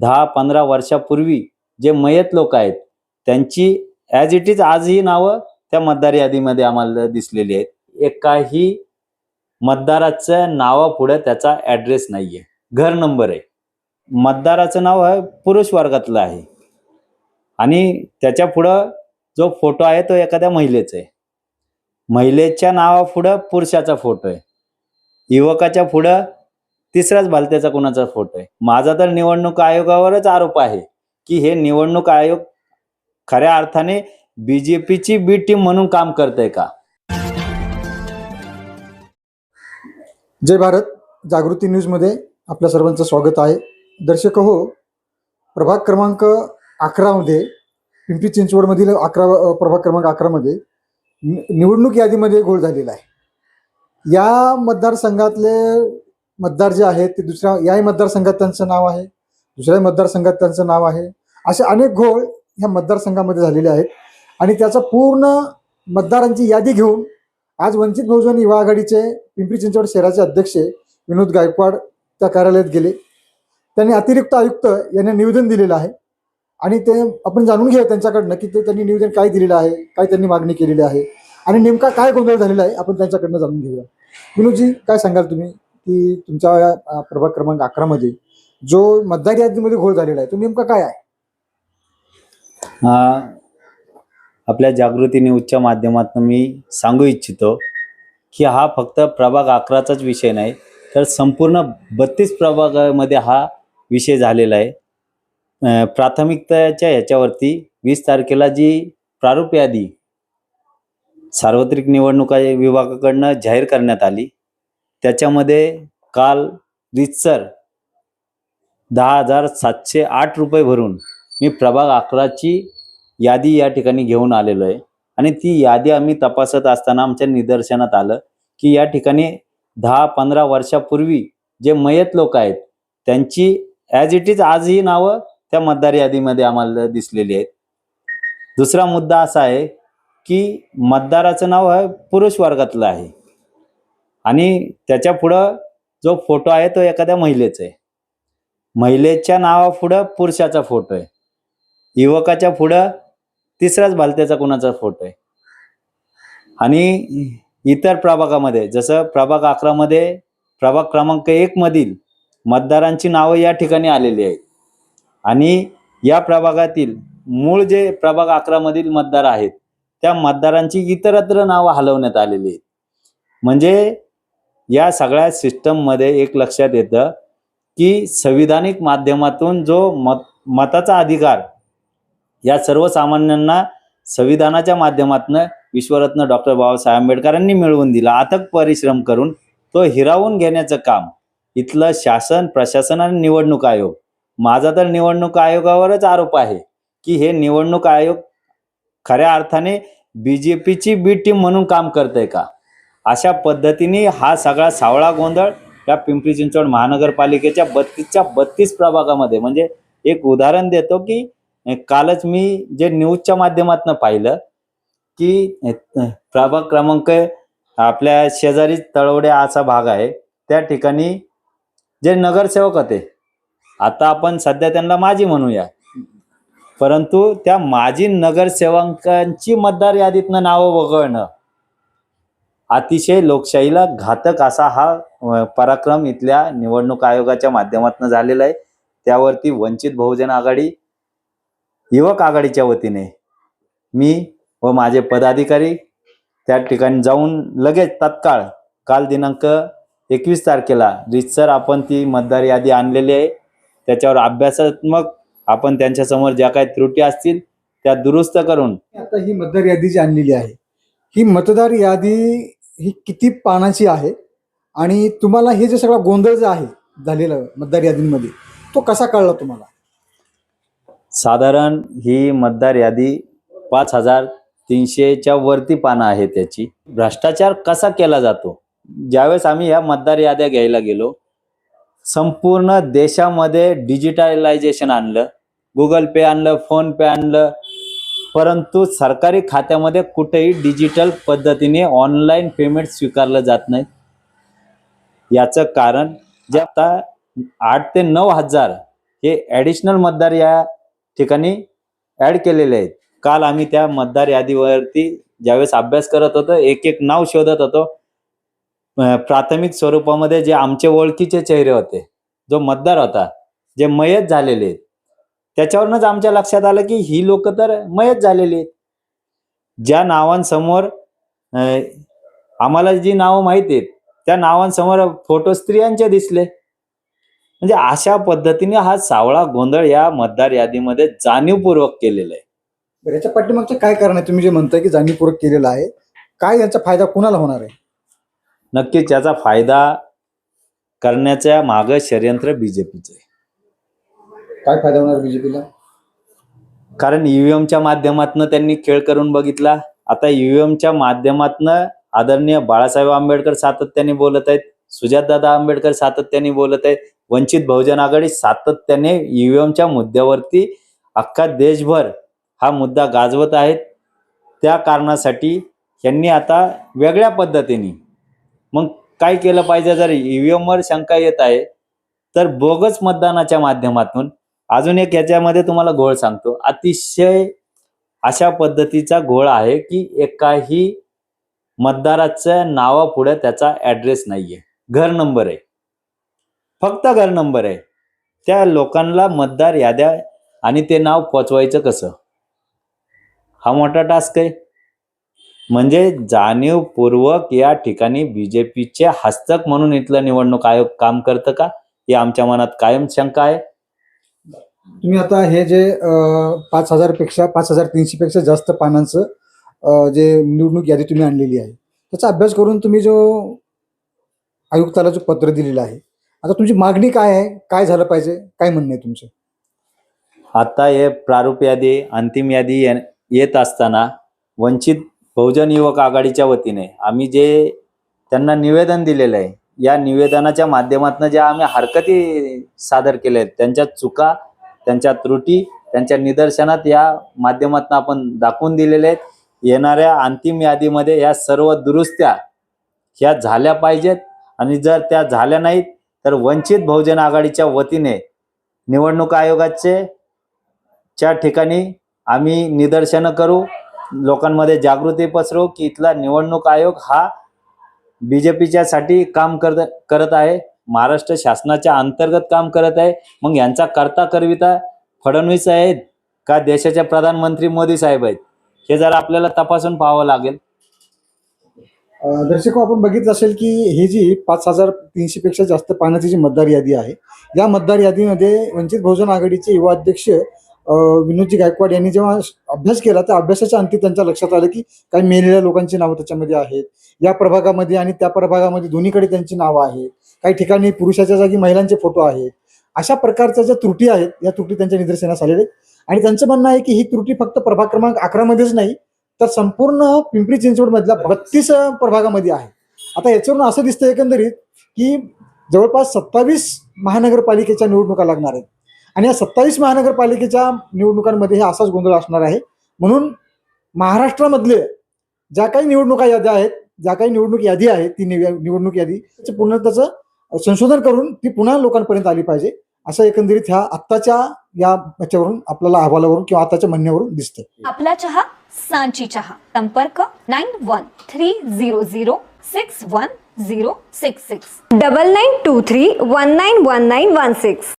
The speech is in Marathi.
दहा पंधरा वर्षापूर्वी जे मयत लोक आहेत त्यांची ॲज इट इज आजही नावं त्या मतदार यादीमध्ये आम्हाला दिसलेली आहेत. एकाही मतदाराच्या नावापुढे त्याचा ॲड्रेस नाही आहे घर नंबर आहे. मतदाराचं नाव आहे पुरुष वर्गातलं आहे. आणि त्याच्या पुढं जो फोटो आहे तो एखाद्या महिलेचा आहे. महिलेच्या नावापुढं पुरुषाचा फोटो आहे. युवकाच्या पुढं तिसऱ्याच भालत्याचा कुणाचा फोटो आहे? माझा तर निवडणूक आयोगावरच आरोप आहे की हे निवडणूक आयोग खऱ्या अर्थाने बीजेपीची बी टीम म्हणून काम करतंय का? जय भारत. जागृती न्यूजमध्ये आपल्या सर्वांचं स्वागत आहे. दर्शक हो प्रभाग क्रमांक अकरामध्ये पिंपरी चिंचवडमधील अकरा प्रभाग क्रमांक अकरामध्ये निवडणूक यादीमध्ये घोळ झालेला आहे. या मतदारसंघातले मतदार जे आहेत ते दुसऱ्या याही मतदारसंघात त्यांचं नाव आहे. दुसऱ्या मतदारसंघात त्यांचं नाव आहे. असे अनेक घोळ ह्या मतदारसंघामध्ये झालेले आहेत. आणि त्याचा पूर्ण मतदारांची यादी घेऊन आज वंचित बहुजन युवा आघाडीचे पिंपरी चिंचवड शहराचे अध्यक्ष विनोद गायकवाड त्या कार्यालयात गेले. त्यांनी अतिरिक्त आयुक्त यांना निवेदन दिलेलं आहे. आणि ते आपण जाणून घेऊ त्यांच्याकडनं की ते त्यांनी निवेदन काय दिलेलं आहे काय त्यांनी मागणी केलेली आहे. आणि नेमका काय गोंधळ झालेला आहे आपण त्यांच्याकडनं जाणून घेऊया. विनोदजी काय सांगाल तुम्ही? की तुमच्या प्रभाग क्रमांक अकरामध्ये जो मतदार यादीमध्ये घोळ झालेला आहे तो नेमका काय आहे? आपल्या जागृती न्यूजच्या माध्यमातून मी सांगू इच्छितो की हा फक्त प्रभाग अकराचाच विषय नाही तर संपूर्ण बत्तीस प्रभागामध्ये हा विषय झालेला आहे. प्राथमिकताच्या ह्याच्यावरती वीस तारखेला जी प्रारूप यादी सार्वत्रिक निवडणुका विभागाकडनं जाहीर करण्यात आली त्याच्यामध्ये काल रितसर दहा हजार सातशे आठ रुपये भरून मी प्रभाग अकराची यादी या ठिकाणी घेऊन आलेलो आहे. आणि ती यादी आम्ही तपासत असताना आमच्या निदर्शनात आलं की या ठिकाणी दहा पंधरा वर्षापूर्वी जे मयत लोक आहेत त्यांची ॲज इट इज आजही नावं त्या मतदार यादीमध्ये आम्हाला दिसलेली आहेत. दुसरा मुद्दा असा आहे की मतदाराचं नाव आहे पुरुष वर्गातलं आहे. आणि त्याच्या पुढं जो फोटो आहे तो एखाद्या महिलेचा आहे. महिलेच्या नावापुढं पुरुषाचा फोटो आहे. युवकाच्या पुढं तिसऱ्याच भालत्याचा कोणाचा फोटो आहे. आणि इतर प्रभागामध्ये जसं प्रभाग अकरामध्ये प्रभाग क्रमांक एक मधील मतदारांची नावं या ठिकाणी आलेली आहेत. आणि या प्रभागातील मूळ जे प्रभाग अकरामधील मतदार आहेत त्या मतदारांची इतरत्र नावं हलवण्यात आलेली आहेत. म्हणजे या सगळ्या सिस्टममध्ये एक लक्षात येतं की संविधानिक माध्यमातून जो मत मताचा अधिकार या सर्वसामान्यांना संविधानाच्या माध्यमातून विश्वरत्न डॉक्टर बाबासाहेब आंबेडकरांनी मिळवून दिला अथक परिश्रम करून तो हिरावून घेण्याचं काम. इथलं शासन प्रशासन आणि निवडणूक आयोग. माझा तर निवडणूक आयोगावरच आरोप आहे की हे निवडणूक आयोग खऱ्या अर्थाने बी जे पीची बी टीम म्हणून काम करतंय का? अशा पद्धतीने हा सगळा सावळा गोंधळ या पिंपरी चिंचवड महानगरपालिकेच्या बत्तीसच्या बत्तीस प्रभागामध्ये. म्हणजे एक उदाहरण देतो की कालच मी जे न्यूजच्या माध्यमातून पाहिलं की प्रभाग क्रमांक आपल्या शेजारी तळवडे असा भाग आहे. त्या ठिकाणी जे नगरसेवक होते आता आपण सध्या त्यांना माजी म्हणूया. परंतु त्या माजी नगरसेवकांची मतदार यादीतनं नावं वगळणं अतिशय लोकशाहीला घातक असा हा पराक्रम इथल्या निवडणूक आयोगाच्या माध्यमातून झालेला आहे. त्यावरती वंचित बहुजन आघाडी युवक आघाडीच्या वतीने मी व माझे पदाधिकारी त्या ठिकाणी जाऊन लगेच तत्काळ काल दिनांक एकवीस तारखेला रितसर आपण ती मतदार यादी आणलेली आहे. त्याच्यावर अभ्यासात्मक आपण त्यांच्यासमोर ज्या काही त्रुटी असतील त्या दुरुस्त करून आता ही मतदार यादी जी आणलेली आहे ही मतदार यादी ही किती पानाची आहे आणि तुम्हाला हे जे सगळा गोंधळ जे आहे झालेला मतदार यादींमध्ये तो कसा कळला तुम्हाला? साधारण ही मतदार यादी पाच हजार तीनशेच्या वरती पानं आहे त्याची. भ्रष्टाचार कसा केला जातो? ज्यावेळेस आम्ही या मतदार याद्या घ्यायला गेलो संपूर्ण देशामध्ये डिजिटलायझेशन आणलं गुगल पे आणलं फोन पे आणलं परंतु सरकारी खात्यामध्ये कुठेही डिजिटल पद्धतीने ऑनलाईन पेमेंट स्वीकारलं जात नाही. याचं कारण जे आता आठ ते नऊ हजार हे ॲडिशनल मतदार या ठिकाणी ॲड केलेले आहेत. काल आम्ही त्या मतदार यादीवरती ज्यावेळेस अभ्यास करत होतो एक एक नाव शोधत होतो. प्राथमिक स्वरूपामध्ये जे आमचे ओळखीचे चेहरे होते जो मतदार होता जे मयत झालेले आहेत त्याच्यावरूनच आमच्या लक्षात आलं की ही लोक तर मयत झालेली आहेत. ज्या नावांसमोर आम्हाला जी नावं माहिती आहेत त्या नावांसमोर फोटो स्त्रियांचे दिसले. म्हणजे अशा पद्धतीने हा सावळा गोंधळ या मतदार यादीमध्ये जाणीवपूर्वक केलेला आहे. बरं याच्या पाठीमागचं काय कारण आहे? तुम्ही जे म्हणताय की जाणीवपूर्वक केलेलं आहे काय याचा फायदा कुणाला होणार आहे? नक्कीच याचा फायदा करण्याच्या मागं षडयंत्र बीजेपीचं आहे. काय फायदा होणार बीजेपीला? कारण ईव्हीएमच्या माध्यमातून त्यांनी खेळ करून बघितला. आता ईव्हीएमच्या माध्यमातून आदरणीय बाळासाहेब आंबेडकर सातत्याने बोलत आहेत. सुजातदादा आंबेडकर सातत्याने बोलत आहेत. वंचित बहुजन आघाडी सातत्याने ईव्हीएमच्या मुद्द्यावरती अख्खा देशभर हा मुद्दा गाजवत आहेत. त्या कारणासाठी यांनी आता वेगळ्या पद्धतीने मग काय केलं पाहिजे? जर ईव्हीएमवर शंका येत आहे तर बोगस मतदानाच्या माध्यमातून अजून एक याच्यामध्ये तुम्हाला घोळ सांगतो. अतिशय अशा पद्धतीचा घोळ आहे की एकाही मतदाराच्या नावापुढे त्याचा ऍड्रेस नाहीये. घर नंबर आहे. फक्त घर नंबर आहे. त्या लोकांना मतदार याद्या आणि ते नाव पोचवायचं कसं? हा मोठा टास्क आहे. म्हणजे जाणीवपूर्वक या ठिकाणी बीजेपीचे हस्तक म्हणून इथलं निवडणूक आयोग काम करतं का? हे आमच्या मनात कायम शंका आहे. तुम्ही आता हे जे पाच हजारपेक्षा पाच हजार तीनशे पेक्षा जास्त पानांचं जे निवडणूक यादी तुम्ही आणलेली आहे त्याचा अभ्यास करून तुम्ही जो आयुक्ताला जो पत्र दिलेलं आहे आता तुमची मागणी काय आहे? काय झालं पाहिजे? काय म्हणणं आहे तुमचं? आता हे प्रारूप यादी अंतिम यादी येत असताना वंचित बहुजन युवक आघाडीच्या वतीने आम्ही जे त्यांना निवेदन दिलेलं आहे या निवेदनाच्या माध्यमातून ज्या आम्ही हरकती सादर केल्या आहेत त्यांच्या चुका त्यांच्या त्रुटी त्यांच्या निदर्शनात या माध्यमातून आपण दाखवून दिलेल्या आहेत. येणाऱ्या अंतिम यादीमध्ये या सर्व दुरुस्त्या ह्या झाल्या पाहिजेत. आणि जर त्या झाल्या नाहीत तर वंचित बहुजन आघाडीच्या वतीने निवडणूक आयोगाचे च्या ठिकाणी आम्ही निदर्शनं करू. लोकांमध्ये जागृती पसरू की इथला निवडणूक आयोग हा बी जे पीच्यासाठी काम करत करत आहे. महाराष्ट्र शासनाच्या अंतर्गत काम करत आहे. मग यांचा करता करविता फडणवीस आहेत का देशाचे प्रधानमंत्री मोदी साहेब आहेत? हे जरा आपल्याला तपासून पाहावं लागेल. दर्शक आपण बघितलं असेल की हे जी पाच हजार तीनशे पेक्षा जास्त पाहण्याची जी मतदार यादी आहे या मतदार यादीमध्ये वंचित बहुजन आघाडीचे युवा अध्यक्ष विनोदजी गायकवाड यांनी जेव्हा अभ्यास केला त्या अभ्यासाच्या अंती त्यांच्या लक्षात आलं की काही मेलेल्या लोकांची नावं त्याच्यामध्ये आहेत. या प्रभागामध्ये आणि त्या प्रभागामध्ये दोन्हीकडे त्यांची नावं आहेत. काही ठिकाणी पुरुषाच्या जागी महिलांचे फोटो आहेत. अशा प्रकारच्या ज्या त्रुटी आहेत या त्रुटी त्यांच्या निदर्शनास आलेल्या आहेत. आणि त्यांचं म्हणणं आहे की ही त्रुटी फक्त प्रभाग क्रमांक अकरामध्येच नाही तर संपूर्ण पिंपरी चिंचवडमधल्या बत्तीस प्रभागामध्ये आहे. आता याच्यावरून असं दिसतं एकंदरीत की जवळपास सत्तावीस महानगरपालिकेच्या निवडणुका लागणार आहेत. आणि या सत्तावीस महानगरपालिकेच्या निवडणुकांमध्ये हे असाच गोंधळ असणार आहे. म्हणून महाराष्ट्रामधले ज्या काही निवडणुका याद्या आहेत ज्या काही निवडणूक यादी आहे ती निवडणूक यादी त्याचं पुन्हा त्याचं संशोधन करून ती पुन्हा लोकांपर्यंत आली पाहिजे असं एकंदरीत ह्या आत्ताच्या या याच्यावरून आपल्याला अहवालावरून किंवा आताच्या म्हणण्यावरून दिसतं आपला चहा सांची चहा. संपर्क nine one three zero zero six one zero six six. Double nine two three one nine one nine one six.